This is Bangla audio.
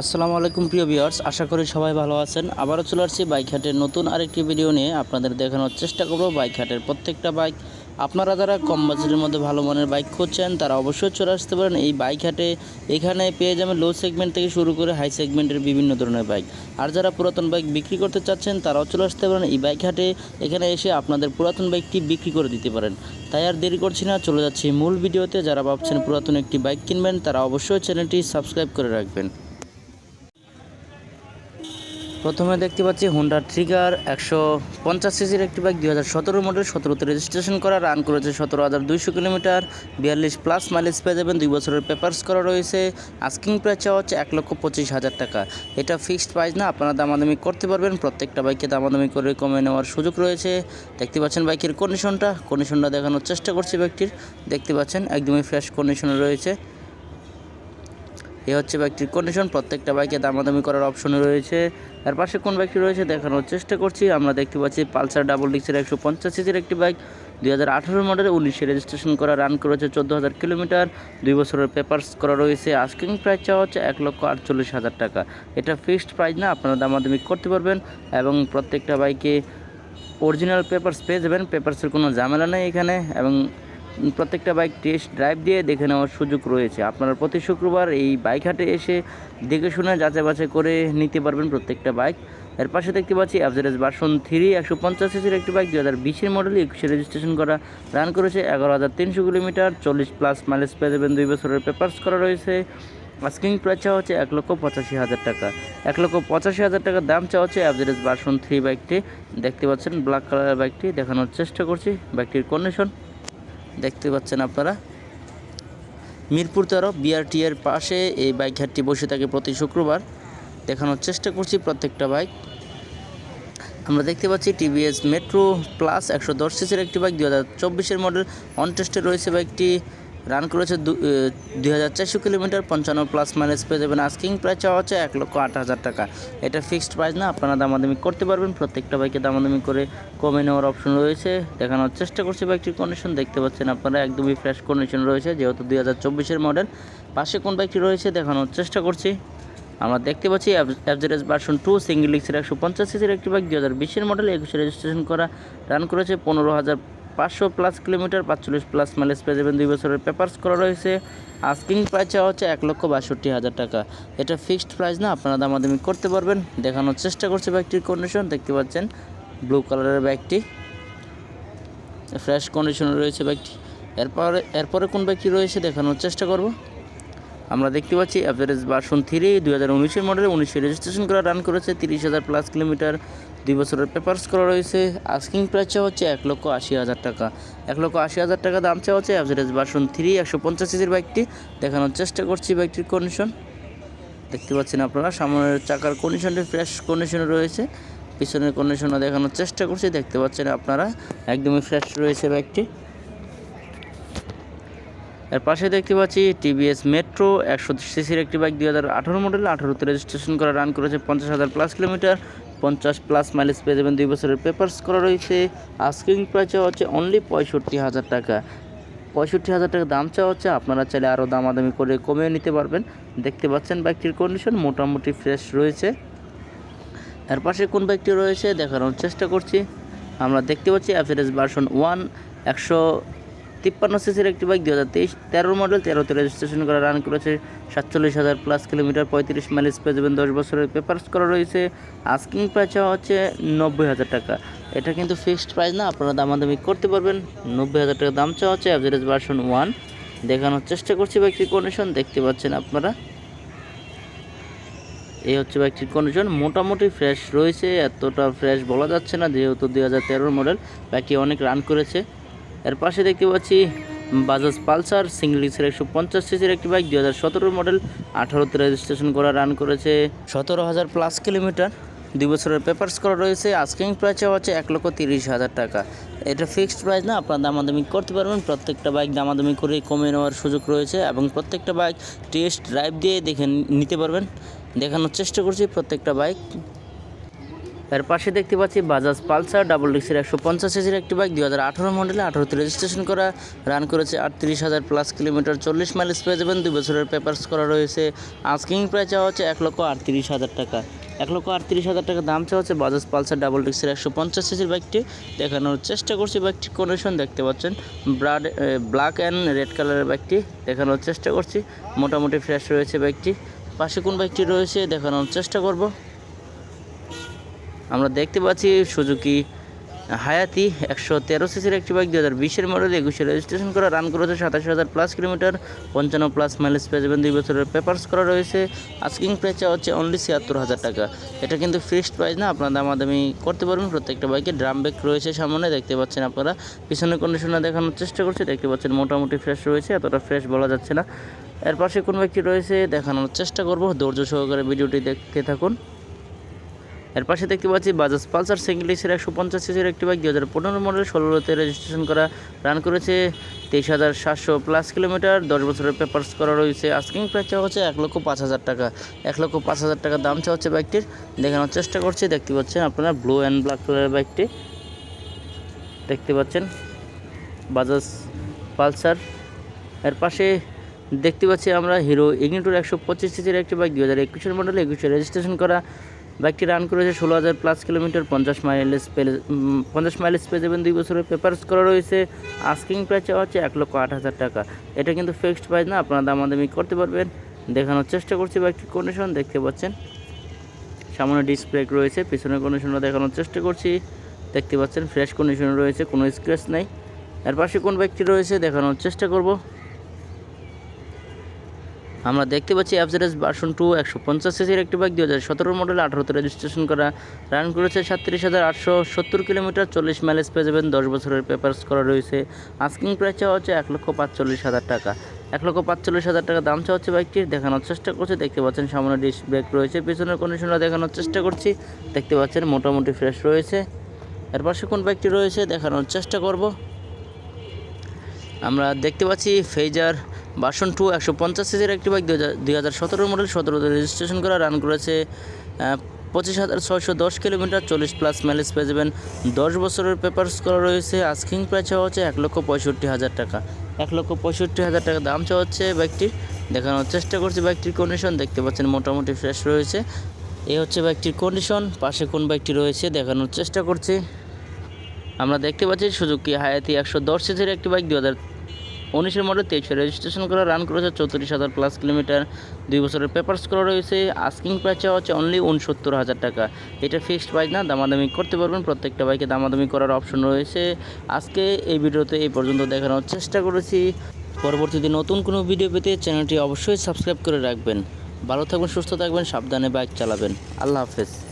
আসসালামু আলাইকুম প্রিয় ভিউয়ার্স, আশা করি সবাই ভালো আছেন। আবারও চলে আসছি বাইক হাটের নতুন আরেকটি ভিডিও নিয়ে। আপনাদের দেখানোর চেষ্টা করব বাইক হাটের প্রত্যেকটা বাইক। আপনারা যারা কম বাজেটের মধ্যে ভালো মানের বাইক খুঁজছেন, তারা অবশ্যই চলে আসতে পারেন এই বাইক হাটে এখানে পেয়ে যাবেন লো সেগমেন্ট থেকে শুরু করে হাই সেগমেন্টের বিভিন্ন ধরনের বাইক। আর যারা পুরাতন বাইক বিক্রি করতে চাচ্ছেন, তারাও চলে আসতে পারেন এই বাইক হাটে এখানে এসে আপনাদের পুরাতন বাইকটি বিক্রি করে দিতে পারেন। তাই আর দেরি করছি না, চলে যাচ্ছি মূল ভিডিওতে। যারা ভাবছেন পুরাতন একটি বাইক কিনবেন, তারা অবশ্যই চ্যানেলটি সাবস্ক্রাইব করে রাখবেন। প্রথমে দেখতে পাচ্ছি হোন্ডা ট্রিগার একশো পঞ্চাশ সিসির একটি বাইক দুই হাজার সতেরো মডেল সতেরোতে রেজিস্ট্রেশন করা রান করেছে সতেরো হাজার দুইশো কিলোমিটার বিয়াল্লিশ প্লাস মাইলেজ পেয়ে যাবেন, দুই বছরের পেপার্স করা রয়েছে আস্কিং প্রাইস চাওয়া হচ্ছে এক লক্ষ পঁচিশ হাজার টাকা। এটা ফিক্সড প্রাইস না, আপনারা দামাদামি করতে পারবেন, প্রত্যেকটা বাইকে দামাদামি করে কমে নেওয়ার সুযোগ রয়েছে। দেখতে পাচ্ছেন বাইকের কন্ডিশনটা কন্ডিশনটা দেখানোর চেষ্টা করছি বাইকটির দেখতে পাচ্ছেন, একদমই ফ্রেশ কন্ডিশনে রয়েছে। এ হচ্ছে বাইকটির কন্ডিশন প্রত্যেকটা বাইকে দামাদামি করার অপশন রয়েছে। এর পাশে কোন বাইকটি রয়েছে দেখানোর চেষ্টা করছি। আমরা দেখতে পাচ্ছি পালসার ডাবল ডিক্সের একশো পঞ্চাশ সিসির একটি বাইক দুই হাজার আঠারো মডেল উনিশে রেজিস্ট্রেশন করা রান করেছে চোদ্দ হাজার কিলোমিটার দুই বছরের পেপার্স করা রয়েছে। আস্কিং প্রাইস চাওয়া হচ্ছে এক লক্ষ আটচল্লিশ হাজার টাকা। এটা ফিক্সড প্রাইস না, আপনারা দামাদামি করতে পারবেন এবং প্রত্যেকটা বাইকে অরিজিনাল পেপার্স পেয়ে যাবেন। পেপার্সের কোনো ঝামেলা নেই এখানে এবং প্রত্যেকটা বাইক টেস্ট ড্রাইভ দিয়ে দেখে নেওয়ার সুযোগ রয়েছে। আপনারা প্রতি শুক্রবার এই বাইক হাটে এসে দেখে শুনে যাচাই বাছাই করে নিতে পারবেন প্রত্যেকটা বাইক এর পাশে দেখতে পাচ্ছি অ্যাভারেজ ভার্সন থ্রি একশো পঞ্চাশ সিসির একটি বাইক দু হাজার বিশের মডেল একুশে রেজিস্ট্রেশন করা। রান করেছে এগারো হাজার তিনশো কিলোমিটার, চল্লিশ প্লাস মাইলেজ পেয়ে যাবেন। দুই বছরের পেপার্স করা রয়েছে। আস্কিং প্রাইস চাওয়া হচ্ছে এক লক্ষ পঁচাশি হাজার টাকা। এক লক্ষ পঁচাশি হাজার টাকার দাম চাওয়া হচ্ছে অ্যাভারেজ ভার্সন থ্রি বাইকটি দেখতে পাচ্ছেন ব্ল্যাক কালারের বাইকটি দেখানোর চেষ্টা করছি। বাইকটির কন্ডিশন দেখতে পাচ্ছেন আপনারা। মিরপুর তেরো, বিআরটিএর পাশে এই বাইক ঘাটটি বসে থাকে প্রতি শুক্রবার। দেখানোর চেষ্টা করছি প্রত্যেকটা বাইক আমরা দেখতে পাচ্ছি টিভিএস মেট্রো প্লাস একশো দশ সিসির একটি বাইক দু হাজার চব্বিশের মডেল অনটেস্টে রয়েছে বাইকটি রান করেছে দুই হাজার চারশো কিলোমিটার, পঞ্চান্ন প্লাস মাইলেজ পেয়ে যাবেন। আস্কিং প্রাইস চাওয়া হচ্ছে এক লক্ষ আট হাজার টাকা। এটা ফিক্সড প্রাইস না, আপনারা দামাদামি করতে পারবেন। প্রত্যেকটা বাইকে দামাদামি করে কমে নেওয়ার অপশন রয়েছে। দেখানোর চেষ্টা করছি বাইকটির কন্ডিশন দেখতে পাচ্ছেন আপনারা, একদমই ফ্রেশ কন্ডিশন রয়েছে, যেহেতু দুই হাজার চব্বিশের মডেল পাশে কোন বাইকটি রয়েছে, দেখানোর চেষ্টা করছি। আমরা দেখতে পাচ্ছি অ্যাভারেজ ভার্সন টু সিঙ্গেল লিক্সের একশো পঞ্চাশ সিসির একটি বাইক দু হাজার বিশের মডেল একুশে রেজিস্ট্রেশন করা। রান করেছে পনেরো হাজার পাঁচশো প্লাস কিলোমিটার, পাঁচচল্লিশ প্লাস মাইলেজ পেয়ে যাবেন। দুই বছরের পেপার্স করা রয়েছে। আস্কিং প্রাইস চাওয়া হচ্ছে এক লক্ষ বাষট্টি হাজার টাকা। এটা ফিক্সড প্রাইস না, আপনারা দামাদামি করতে পারবেন। দেখানোর চেষ্টা করছে ব্যাগটির কন্ডিশন দেখতে পাচ্ছেন ব্লু কালারের ব্যাগটি ফ্রেশ কন্ডিশনে রয়েছে ব্যাগটি এরপরে এরপরে কোন ব্যাগটি রয়েছে দেখানোর চেষ্টা করব। আমরা দেখতে পাচ্ছি অ্যাভারেজ ভার্সন থ্রি দুই হাজার উনিশের মডেলে উনিশে রেজিস্ট্রেশন করা রান করেছে, তিরিশ হাজার প্লাস কিলোমিটার দুই বছরের পেপার্স করা রয়েছে। আস্কিং প্রাইস চাওয়া হচ্ছে এক লক্ষ আশি হাজার টাকা। এক লক্ষ আশি হাজার টাকা দাম চাওয়া হচ্ছে অ্যাভারেজ ভার্সন থ্রি একশো পঞ্চাশ সিসির বাইকটি দেখানোর চেষ্টা করছি বাইকটির কন্ডিশন দেখতে পাচ্ছেন আপনারা, সামনের চাকার কন্ডিশনটি ফ্রেশ কন্ডিশনে রয়েছে। পিছনের কন্ডিশনও দেখানোর চেষ্টা করছি, দেখতে পাচ্ছেন আপনারা, একদমই ফ্রেশ রয়েছে বাইকটি এর পাশে দেখতে পাচ্ছি টিভিএস মেট্রো, একশো সিসির একটি বাইক, দুই হাজার আঠারো মডেল আঠারোতে রেজিস্ট্রেশন করা রান করেছে পঞ্চাশ হাজার প্লাস কিলোমিটার পঞ্চাশ প্লাস মাইলেজ পেয়ে যাবেন দুই বছরের পেপার্স করা রয়েছে। আস্কিং প্রাইস হচ্ছে অনলি পঁয়ষট্টি হাজার টাকা। পঁয়ষট্টি হাজার টাকা দাম চাওয়া হচ্ছে, আপনারা চাইলে আরও দামাদামি করে কমিয়ে নিতে পারবেন। দেখতে পাচ্ছেন বাইকটির কন্ডিশন মোটামুটি ফ্রেশ রয়েছে। এর পাশে কোন বাইকটি রয়েছে দেখানোর চেষ্টা করছি। আমরা দেখতে পাচ্ছি অ্যাভারেজ ভার্সন ওয়ান একশো তিপ্পান্ন সিসির একটি বাইক দু হাজার তেইশ তেরো মডেল তেরোতে রেজিস্ট্রেশন করা রান করেছে, সাতচল্লিশ হাজার প্লাস কিলোমিটার পঁয়ত্রিশ মাইলেজ পেয়ে যাবেন দশ বছরের পেপার্স করা রয়েছে। আস্কিং প্রাইস হচ্ছে নব্বই হাজার টাকা। এটা কিন্তু ফিক্সড প্রাইস না, আপনারা দামাদামি করতে পারবেন। নব্বই হাজার টাকা দাম চাওয়া হচ্ছে অ্যাভারেজ ভার্সন ওয়ান দেখানোর চেষ্টা করছি বাইকটির কন্ডিশন দেখতে পাচ্ছেন আপনারা। এই হচ্ছে বাইকটির কন্ডিশন মোটামুটি ফ্রেশ রয়েছে, এতটা ফ্রেশ বলা যাচ্ছে না, যেহেতু দুই হাজার তেরোর মডেল বাইকটি অনেক রান করেছে। এর পাশে দেখতে পাচ্ছি বাজাজ পালসার সিঙ্গেল ডিক্সের একশো পঞ্চাশ সিসির একটি বাইক দু হাজার সতেরোর মডেল আঠারোতে রেজিস্ট্রেশন করা রান করেছে। সতেরো হাজার প্লাস কিলোমিটার দুই বছরের পেপার্স করা রয়েছে। আস্কিং প্রাইস হচ্ছে এক লক্ষ তিরিশ হাজার টাকা। এটা ফিক্সড প্রাইস না, আপনারা দামাদামি করতে পারবেন। প্রত্যেকটা বাইক দামাদামি করে কমে নেওয়ার সুযোগ রয়েছে এবং প্রত্যেকটা বাইক টেস্ট ড্রাইভ দিয়ে দেখে নিতে পারবেন। দেখানোর চেষ্টা করছি প্রত্যেকটা বাইক এর পাশে দেখতে পাচ্ছি বাজাজ পালসার, ডাবল ডিক্সের একশো পঞ্চাশ সিসির একটি বাইক দুই হাজার আঠারো মডেলে আঠারোতে রেজিস্ট্রেশন করা রান করেছে আটত্রিশ হাজার প্লাস কিলোমিটার চল্লিশ মাইলেজ পেয়ে যাবেন। দুই বছরের পেপার্স করা রয়েছে। আস্কিং প্রায় চাওয়া হচ্ছে এক লক্ষ আটত্রিশ হাজার টাকা। এক লক্ষ আটত্রিশ হাজার টাকা দাম চাওয়া হচ্ছে বাজাজ পালসার, ডাবল ডিক্সের একশো পঞ্চাশ সিসির বাইকটি। দেখানোর চেষ্টা করছি বাইকটির কন্ডিশন দেখতে পাচ্ছেন। ব্রাড ব্ল্যাক অ্যান্ড রেড কালারের বাইকটি। দেখানোর চেষ্টা করছি। মোটামুটি ফ্রেশ রয়েছে বাইকটি। পাশে কোন বাইকটি রয়েছে, দেখানোর চেষ্টা করব। আমরা দেখতে পাচ্ছি সুজুকি হায়াতি একশো তেরো সিসির একটি বাইক দু হাজার বিশের মডেল একুশে রেজিস্ট্রেশন করা রান করেছে সাতাশ হাজার প্লাস কিলোমিটার পঞ্চান্ন প্লাস মাইলেজ পেয়ে যাবেন, দুই বছরের পেপার্স করা রয়েছে। আস্কিং প্রাইস হচ্ছে অনলি ছিয়াত্তর হাজার টাকা। এটা কিন্তু ফিক্সড প্রাইস না, আপনারা দামাদামি করতে পারবেন, প্রত্যেকটা বাইকে ড্রাম ব্রেক রয়েছে সামনে, দেখতে পাচ্ছেন আপনারা। পিছনের কন্ডিশনে দেখানোর চেষ্টা করছি, দেখতে পাচ্ছেন মোটামুটি ফ্রেশ রয়েছে, এতটা ফ্রেশ বলা যাচ্ছে না। এর পাশে কোন ব্যক্তি রয়েছে, দেখানোর চেষ্টা করব, ধৈর্য সহকারে ভিডিওটি দেখতে থাকুন। এর পাশে দেখতে পাচ্ছি বাজাজ পালসার সিঙ্গেল ডিসের একশো পঞ্চাশ সিসির একটি বাইক দু হাজার পনেরো মডেল ষোলোতে রেজিস্ট্রেশন করা রান করেছে তেইশ হাজার সাতশো প্লাস কিলোমিটার দশ বছরের পেপার্স করা রয়েছে। আস্কিং প্রাইস চাওয়া হচ্ছে এক লক্ষ পাঁচ হাজার টাকা। এক লক্ষ পাঁচ হাজার টাকা দাম চাওয়া হচ্ছে বাইকটির দেখানোর চেষ্টা করছি, দেখতে পাচ্ছেন আপনারা ব্লু অ্যান্ড ব্ল্যাক কালারের বাইকটি দেখতে পাচ্ছেন বাজাজ পালসার। এর পাশে দেখতে পাচ্ছি আমরা হিরো ইগনিটোর একশো পঁচিশ সিসির একটি বাইক দু হাজার একুশের মডেল একুশে রেজিস্ট্রেশন করা। বাইকটি রান করেছে ষোলো হাজার প্লাস কিলোমিটার পঞ্চাশ মাইলেজ পেলে পঞ্চাশ মাইলেজ পেয়ে যাবেন দুই বছরের পেপার্স করা রয়েছে। আস্কিং প্রাইস চাওয়া হচ্ছে এক লক্ষ আট হাজার টাকা। এটা কিন্তু ফিক্সড প্রাইস না, আপনারা দামাদামি করতে পারবেন। দেখানোর চেষ্টা করছি বাইকটির কন্ডিশন দেখতে পাচ্ছেন। সামনে ব্রেক রয়েছে, পিছনের কন্ডিশনটা দেখানোর চেষ্টা করছি। দেখতে পাচ্ছেন ফ্রেশ কন্ডিশন রয়েছে, কোনো স্ক্র্যাচ নেই। এর পাশে কোন ব্যক্তি রয়েছে, দেখানোর চেষ্টা করব। আমরা দেখতে পাচ্ছি অ্যাভারেজ ভার্সন টু একশো পঞ্চাশ সিসির একটি বাইক দু হাজার সতেরো মডেল আঠারোতে রেজিস্ট্রেশন করা। রান করেছে সাতত্রিশ হাজার আটশো সত্তর কিলোমিটার চল্লিশ মাইলেজ পেয়ে যাবেন, দশ বছরের পেপার্স করা রয়েছে। আস্কিং প্রাইস চাওয়া হচ্ছে এক লক্ষ পাঁচচল্লিশ হাজার টাকা। এক লক্ষ পাঁচচল্লিশ হাজার টাকা দাম চাওয়া হচ্ছে বাইকটির দেখানোর চেষ্টা করছে, দেখতে পাচ্ছেন সামনে ডিস্ক ব্রেক রয়েছে, পিছনের কন্ডিশনটা দেখানোর চেষ্টা করছি। দেখতে পাচ্ছেন মোটামুটি ফ্রেশ রয়েছে। এর পাশে কোন বাইকটি রয়েছে, দেখানোর চেষ্টা করব। আমরা দেখতে পাচ্ছি ফেজার বাসন টু একশো পঞ্চাশ সিজির একটি বাইক দুই হাজার সতেরো মডেল, সতেরোতে রেজিস্ট্রেশন করা, রান করেছে পঁচিশ হাজার ছয়শো দশ কিলোমিটার, চল্লিশ প্লাস মাইলেজ পেয়ে যাবেন। দশ বছরের পেপার্স করা রয়েছে আস্কিং প্রাইস চাওয়া হচ্ছে এক লক্ষ পঁয়ষট্টি হাজার টাকা। এক লক্ষ পঁয়ষট্টি হাজার টাকা দাম চাওয়া হচ্ছে বাইকটির। দেখানোর চেষ্টা করছি বাইকটির কন্ডিশন দেখতে পাচ্ছেন মোটামুটি ফ্রেশ রয়েছে। এই হচ্ছে বাইকটির কন্ডিশন পাশে কোন বাইকটি রয়েছে, দেখানোর চেষ্টা করছি। আমরা দেখতে পাচ্ছি সুজুকি হায়াতি একশো দশ সিসির একটি বাইক দু হাজার উনিশের মডেল তেইশে রেজিস্ট্রেশন করা রান করেছে চৌত্রিশ হাজার প্লাস কিলোমিটার দুই বছরের পেপার্স করা রয়েছে আস্কিং প্রাইস চাওয়া হচ্ছে অনলি উনসত্তর হাজার টাকা। এটা ফিক্সড প্রাইস না, দামাদামি করতে পারবেন, প্রত্যেকটা বাইকে দামাদামি করার অপশন রয়েছে। আজকে এই ভিডিওতে এই পর্যন্ত দেখানোর চেষ্টা করেছি। পরবর্তীতে নতুন কোনো ভিডিও পেতে চ্যানেলটি অবশ্যই সাবস্ক্রাইব করে রাখবেন। ভালো থাকবেন, সুস্থ থাকবেন, সাবধানে বাইক চালাবেন। আল্লাহ হাফেজ।